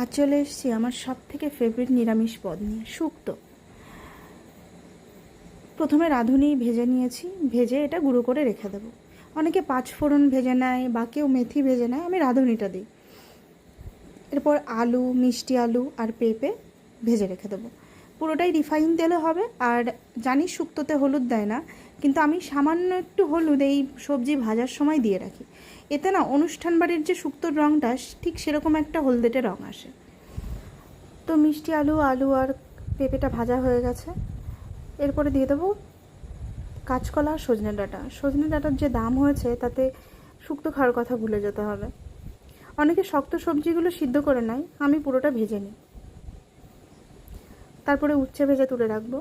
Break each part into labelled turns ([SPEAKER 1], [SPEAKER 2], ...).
[SPEAKER 1] আজ চলে এসেছি আমার সব থেকে ফেভারিট নিরামিষ পদ নিয়ে, শুক্তো। প্রথমে রাঁধুনি ভেজে নিয়েছি, ভেজে এটা গুঁড়ো করে রেখে দেবো। অনেকে পাঁচ ফোড়ন ভেজে নেয় বা কেউ মেথি ভেজে নেয়, আমি রাঁধুনিটা দিই। এরপর আলু, মিষ্টি আলু আর পেঁপে ভেজে রেখে দেবো। পুরোটাই রিফাইন তেলে হবে, আর জানি শুক্তোতে হলুদ দেয় না কিন্তু আমি সামান্য একটু হলুদ এই সবজি ভাজার সময় দিয়ে রাখি। এতে না অনুষ্ঠান বাড়ির যে শুক্তোর রঙটা ঠিক সেরকম একটা হলদেটে রঙ আসে। তো মিষ্টি আলু আলু আর পেঁপেটা ভাজা হয়ে গেছে। এরপরে দিয়ে দেবো কাঁচকলা আর সজনে ডাঁটা। সজনে ডাঁটার যে দাম হয়েছে, তাতে শুক্তো খাওয়ার কথা ভুলে যেতে হবে। অনেকে শক্ত সবজিগুলো সিদ্ধ করে নেয়, আমি পুরোটা ভেজে নিই। তারপরে উচ্ছে ভেজে তুলে রাখব।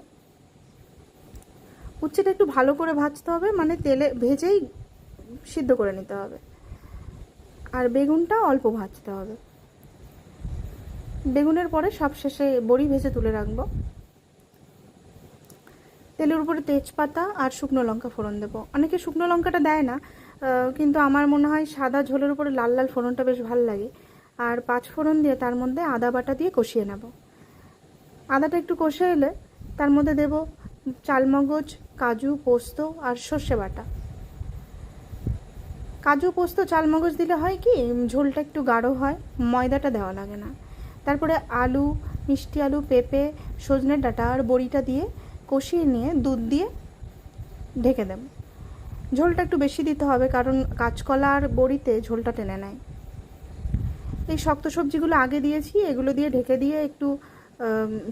[SPEAKER 1] উচ্ছেটা একটু ভালো করে ভাজতে হবে মানে তেলে ভেজেই সিদ্ধ করে নিতে হবে। আর বেগুনটা অল্প ভাজতে হবে। বেগুনের পরে সবশেষে বড়ি ভেজে তুলে রাখব। তেলের উপরে তেজপাতা আর শুকনো লঙ্কা ফোড়ন দেবো। অনেকে শুকনো লঙ্কাটা দেয় না কিন্তু আমার মনে হয় সাদা ঝোলের উপরে লাল লাল ফোড়নটা বেশ ভালো লাগে। আর পাঁচ ফোড়ন দিয়ে তার মধ্যে আদা বাটা দিয়ে কষিয়ে নেব। আদাটা একটু কষে এলে তার মধ্যে দেব চালমগজ, কাজু, পোস্ত আর সর্ষে বাটা। কাজু, পোস্ত, চালমগজ দিলে হয় কি ঝোলটা একটু গাঢ় হয়, ময়দাটা দেওয়া লাগে না। তারপরে আলু, মিষ্টি আলু, পেঁপে সজনের ডাঁটা আর বড়িটা দিয়ে কষিয়ে নিয়ে দুধ দিয়ে ঢেকে দেব। ঝোলটা একটু বেশি দিতে হবে, কারণ কাঁচকলা আর বড়িতে ঝোলটা টেনে নেয়। এই শক্ত সবজিগুলো আগে দিয়েছি, এগুলো দিয়ে ঢেকে দিয়ে একটু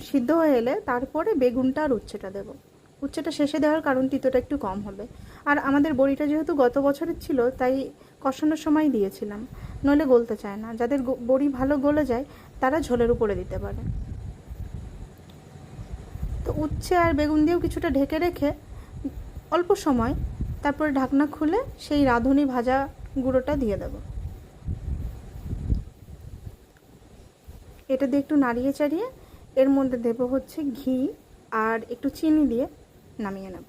[SPEAKER 1] সিদ্ধ হয়ে এলে তারপরে বেগুনটা আর উচ্ছেটা দেবো। উচ্ছেটা শেষে দেওয়ার কারণ তিতোটা একটু কম হবে। আর আমাদের বড়িটা যেহেতু গত বছরের ছিল, তাই কষানোর সময় দিয়েছিলাম। নইলে গলতে চায় না। যাদের বড়ি ভালো গলে যায়, তারা ঝোলের উপরে দিতে পারে। তো উচ্ছে আর বেগুন দিয়েও কিছুটা ঢেকে রেখে অল্প সময় তারপরে ঢাকনা খুলে সেই রাঁধুনি ভাজা গুঁড়োটা দিয়ে দেবো। এটা দিয়ে একটু নাড়িয়ে চাড়িয়ে এর মধ্যে দেব হচ্ছে ঘি আর একটু চিনি দিয়ে নামিয়ে নেব।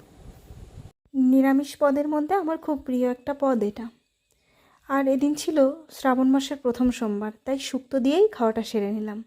[SPEAKER 1] নিরামিষ পদের মধ্যে আমার খুব প্রিয় একটা পদ এটা। আর এদিন ছিল শ্রাবণ মাসের প্রথম সোমবার, তাই শুক্তো দিয়েই খাওয়াটা সেরে নিলাম।